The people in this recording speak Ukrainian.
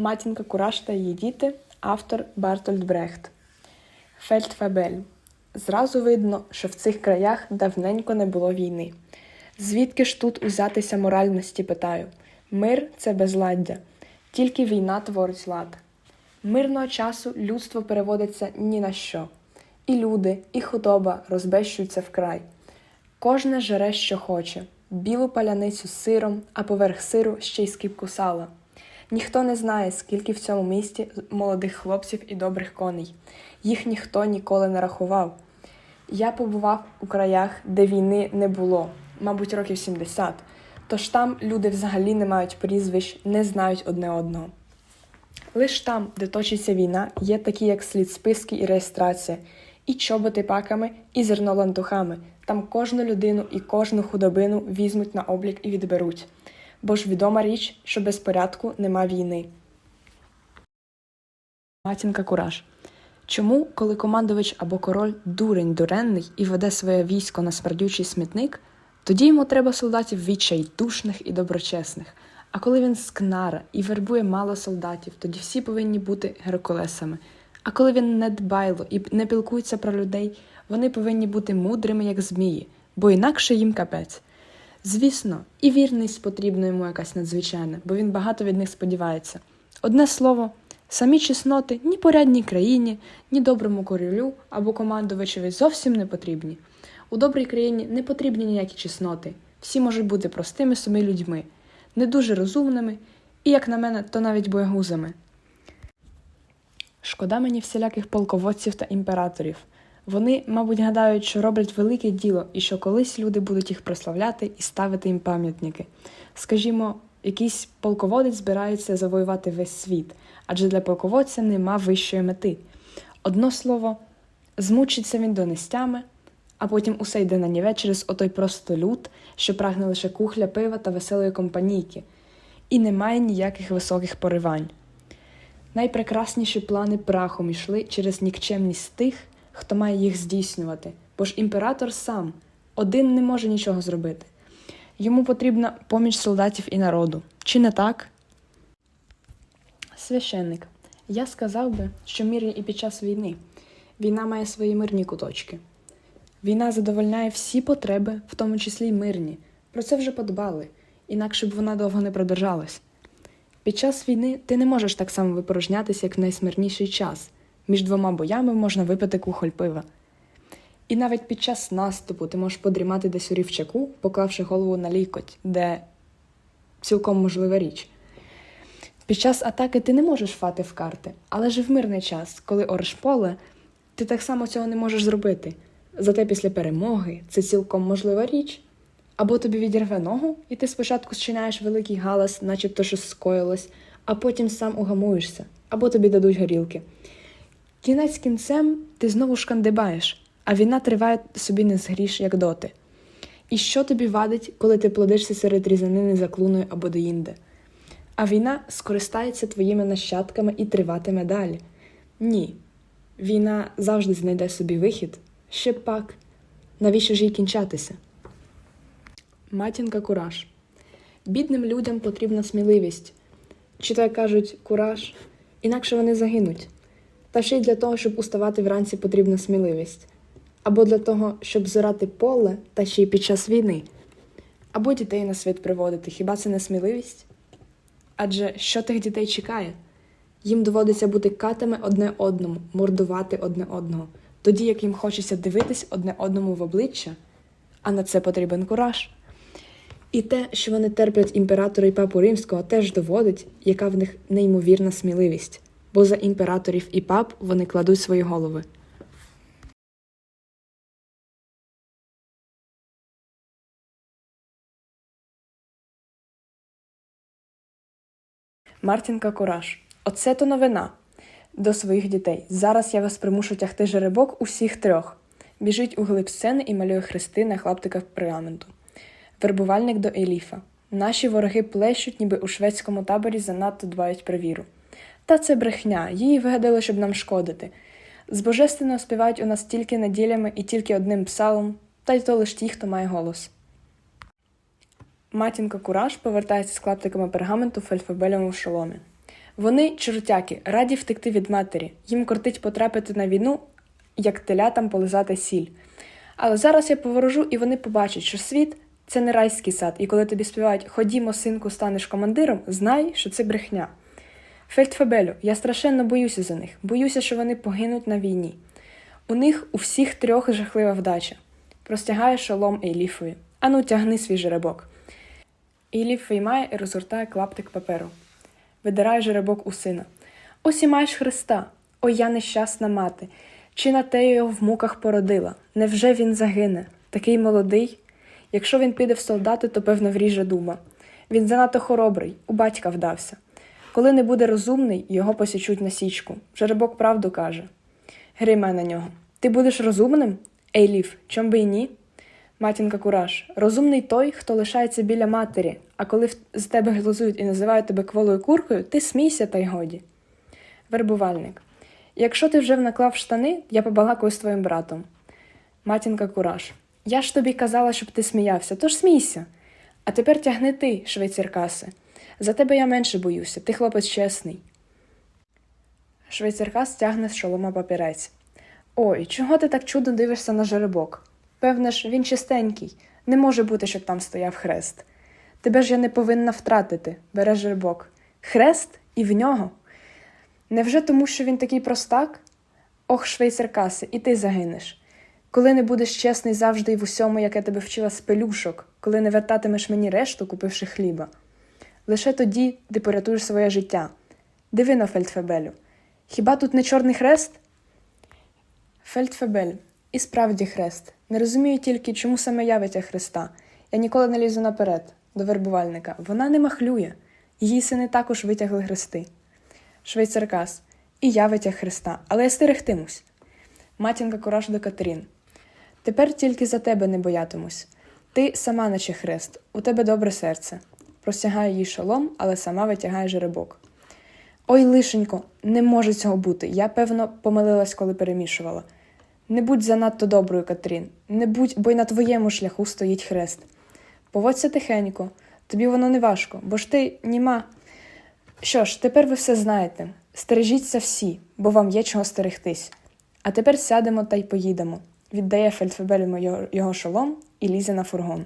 Матінка Кураж та її діти, автор Бартольд Брехт. Фельдфебель. Зразу видно, що в цих краях давненько не було війни. Звідки ж тут узятися моральності, питаю. Мир це безладдя, тільки війна творить лад. Мирного часу людство переводиться ні на що. І люди, і худоба розбещуються вкрай. Кожне жере, що хоче, білу паляницю з сиром, а поверх сиру ще й скипку сала. Ніхто не знає, скільки в цьому місті молодих хлопців і добрих коней. Їх ніхто ніколи не рахував. Я побував у краях, де війни не було, мабуть, років 70. Тож там люди взагалі не мають прізвищ, не знають одне одного. Лиш там, де точиться війна, є такі, як слід списки і реєстрація, і чоботи паками, і зерно лантухами. Там кожну людину і кожну худобину візьмуть на облік і відберуть. Бо ж відома річ, що без порядку нема війни. Матінка Кураж. Чому, коли командувач або король дурень дуренний і веде своє військо на смердючий смітник, тоді йому треба солдатів відчайдушних і доброчесних. А коли він скнара і вербує мало солдатів, тоді всі повинні бути геркулесами. А коли він не дбайло і не пілкується про людей, вони повинні бути мудрими, як змії, бо інакше їм капець. Звісно, і вірність потрібна йому якась надзвичайна, бо він багато від них сподівається. Одне слово, самі чесноти ні порядній країні, ні доброму королю або командувачеві зовсім не потрібні. У добрій країні не потрібні ніякі чесноти. Всі можуть бути простими собі людьми, не дуже розумними і, як на мене, то навіть боягузами. Шкода мені всіляких полководців та імператорів. Вони, мабуть, гадають, що роблять велике діло і що колись люди будуть їх прославляти і ставити їм пам'ятники. Скажімо, якийсь полководець збирається завоювати весь світ, адже для полководця нема вищої мети. Одно слово, змучиться він донестями, а потім усе йде на ніве через отой просто люд, що прагне лише кухля пива та веселої компанійки, і немає ніяких високих поривань. Найпрекрасніші плани прахом йшли через нікчемність тих, хто має їх здійснювати, бо ж імператор сам один не може нічого зробити. Йому потрібна поміч солдатів і народу. Чи не так? Священник. Я сказав би, що мир є і під час війни. Війна має свої мирні куточки. Війна задовольняє всі потреби, в тому числі й мирні. Про це вже подбали, інакше б вона довго не продержалась. Під час війни ти не можеш так само випорожнятися, як в найсмирніший час. Між двома боями можна випити кухоль пива. І навіть під час наступу ти можеш подрімати десь у рівчаку, поклавши голову на лікоть, де цілком можлива річ. Під час атаки ти не можеш фати в карти, але ж в мирний час, коли ореш поле, ти так само цього не можеш зробити. Зате після перемоги це цілком можлива річ. Або тобі відірве ногу, і ти спочатку зчиняєш великий галас, начебто щось скоїлось, а потім сам угамуєшся, або тобі дадуть горілки. Кінець кінцем ти знову шкандибаєш, а війна триває собі не згріш, як доти. І що тобі вадить, коли ти плодишся серед різанини за клуною або доїнде? А війна скористається твоїми нащадками і триватиме далі. Ні. Війна завжди знайде собі вихід. Ще пак. Навіщо ж їй кінчатися? Матінка кураж. Бідним людям потрібна сміливість. Чи то як кажуть кураж, інакше вони загинуть. Та ще й для того, щоб уставати вранці, потрібна сміливість. Або для того, щоб зорати поле, та ще й під час війни, або дітей на світ приводити. Хіба це не сміливість? Адже що тих дітей чекає? Їм доводиться бути катами одне одному, мордувати одне одного, тоді як їм хочеться дивитись одне одному в обличчя, а на це потрібен кураж. І те, що вони терплять імператора і папу римського, теж доводить, яка в них неймовірна сміливість, бо за імператорів і пап вони кладуть свої голови. Мартінка Кураж. Оце то новина до своїх дітей. Зараз я вас примушу тягти жеребок усіх трьох. Біжить у глиб сцени і малює хрести на хлаптиках пергаменту. Вербувальник до Еліфа. Наші вороги плещуть, ніби у шведському таборі занадто дбають про віру. Та це брехня, її вигадали, щоб нам шкодити. З божественного співають у нас тільки неділями і тільки одним псалом, та й то лиш ті, хто має голос. Матінка Кураж повертається з клаптиками пергаменту в фельфебелевому шоломі. Вони, чортяки, раді втекти від матері. Їм кортить потрапити на війну, як телятам полизати сіль. Але зараз я поворожу, і вони побачать, що світ це не райський сад, і коли тобі співають Ходімо, синку, станеш командиром, знай, що це брехня. Фельдфебелю, я страшенно боюся за них, боюся, що вони погинуть на війні. У них у всіх трьох жахлива вдача. Простягає шолом Ейліфові. Ану, тягни свій жеребок. Ейліф виймає і розгортає клаптик паперу. Видирає жеребок у сина. Ось і маєш Христа. Ой, я нещасна мати. Чи на те його в муках породила? Невже він загине? Такий молодий? Якщо він піде в солдати, то певно вріже дуба. Він занадто хоробрий, у батька вдався. Коли не буде розумний, його посічуть на січку. Жеребок правду каже. Гримай на нього. Ти будеш розумним? Ей, лів, чом би й ні? Матінка Кураж, розумний той, хто лишається біля матері, а коли з тебе глузують і називають тебе кволою куркою, ти смійся та й годі. Вербувальник. Якщо ти вже наклав штани, я побалакаю з твоїм братом. Матінка Кураж. Я ж тобі казала, щоб ти сміявся, тож смійся. А тепер тягни ти, швейцеркаси. За тебе я менше боюся, ти хлопець чесний. Швейцеркас тягне з шолома папірець. Ой, чого ти так чудно дивишся на жеребок? Певне ж, він чистенький. Не може бути, щоб там стояв хрест. Тебе ж я не повинна втратити, бере жеребок. Хрест і в нього. Невже тому, що він такий простак? Ох, швейцеркаси, і ти загинеш. Коли не будеш чесний завжди і в усьому, як я тебе вчила з пелюшок, коли не вертатимеш мені решту, купивши хліба. Лише тоді ти порятуєш своє життя. Диви на Фельдфебелю. Хіба тут не чорний хрест? Фельдфебель. І справді хрест. Не розумію тільки, чому саме я витяг хреста. Я ніколи не лізу наперед, до вербувальника. Вона не махлює. Її сини також витягли хрести. Швейцаркас. І я витяг хреста, але я стерегтимусь. Матінка Кураж до Катерін. Тепер тільки за тебе не боятимусь. Ти сама наче хрест, у тебе добре серце. Простягає їй шолом, але сама витягає жеребок. Ой, лишенько, не може цього бути. Я, певно, помилилась, коли перемішувала. Не будь занадто доброю, Катрін, не будь, бо й на твоєму шляху стоїть хрест. Поводься тихенько, тобі воно не важко, бо ж ти німа. Що ж, тепер ви все знаєте. Стережіться всі, бо вам є чого стерегтись. А тепер сядемо та й поїдемо. Віддає Фельдфебелю його шолом і лізе на фургон.